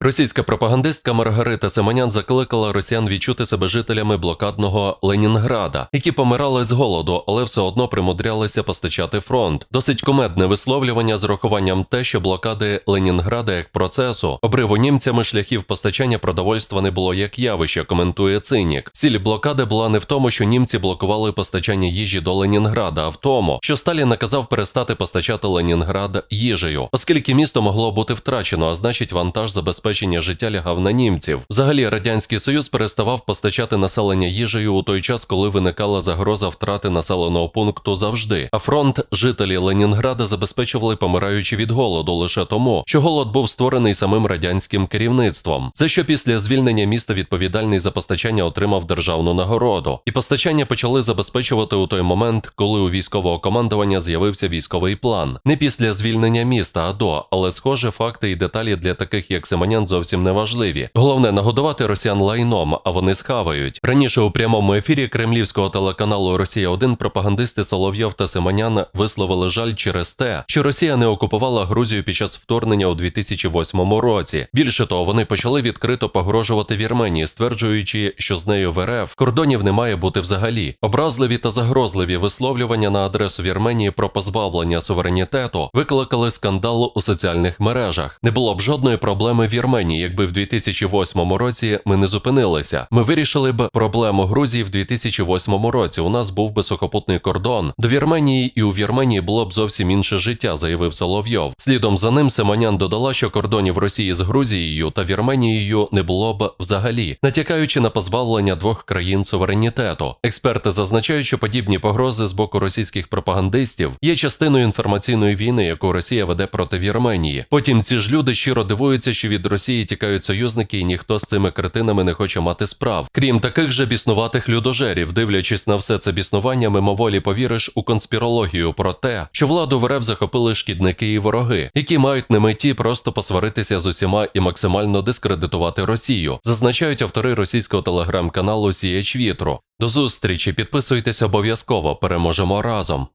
Російська пропагандистка Маргарита Семенян закликала росіян відчути себе жителями блокадного Ленінграда, які помирали з голоду, але все одно примудрялися постачати фронт. Досить кумедне висловлювання з рахуванням те, що блокади Ленінграда як процесу, обриву німцями шляхів постачання продовольства не було як явище, коментує цинік. Ціль блокади була не в тому, що німці блокували постачання їжі до Ленінграда, а в тому, що Сталін наказав перестати постачати Ленінград їжею, оскільки місто могло бути втрачено, а значить вантаж забезпечення життя лягав на німців. Взагалі радянський союз переставав постачати населення їжею у той час, коли виникала загроза втрати населеного пункту завжди. А фронт жителі Ленінграда забезпечували помираючи від голоду лише тому, що голод був створений самим радянським керівництвом. За що після звільнення міста відповідальний за постачання отримав державну нагороду, і постачання почали забезпечувати у той момент, коли у військового командування з'явився військовий план. Не після звільнення міста, а до, але схоже, факти і деталі для таких як Семенян зовсім не важливі. Головне нагодувати росіян лайном, а вони схавають. Раніше у прямому ефірі кремлівського телеканалу Росія 1 пропагандисти Соловйов та Семенян висловили жаль через те, що Росія не окупувала Грузію під час вторгнення у 2008 році. Більше того, вони почали відкрито погрожувати Вірменії, стверджуючи, що з нею в РФ кордонів не має бути взагалі. Образливі та загрозливі висловлювання на адресу Вірменії про позбавлення суверенітету викликали скандал у соціальних мережах. Не було б жодної проблеми в Вірменії, якби в 2008 році ми не зупинилися. Ми вирішили б проблему Грузії в 2008 році. У нас був би сухопутний кордон до Вірменії, і у Вірменії було б зовсім інше життя, заявив Соловйов. Слідом за ним Семенян додала, що кордонів Росії з Грузією та Вірменією не було б взагалі, натякаючи на позбавлення двох країн суверенітету. Експерти зазначають, що подібні погрози з боку російських пропагандистів є частиною інформаційної війни, яку Росія веде проти Вірменії. Потім ці ж люди щиро дивуються, що від Росії тікають союзники, і ніхто з цими кретинами не хоче мати справ. Крім таких же біснуватих людожерів, дивлячись на все це біснування, мимоволі повіриш у конспірологію про те, що владу в РФ захопили шкідники і вороги, які мають на меті просто посваритися з усіма і максимально дискредитувати Росію, зазначають автори російського телеграм-каналу Сіяч Вітру. До зустрічі, підписуйтесь обов'язково, переможемо разом.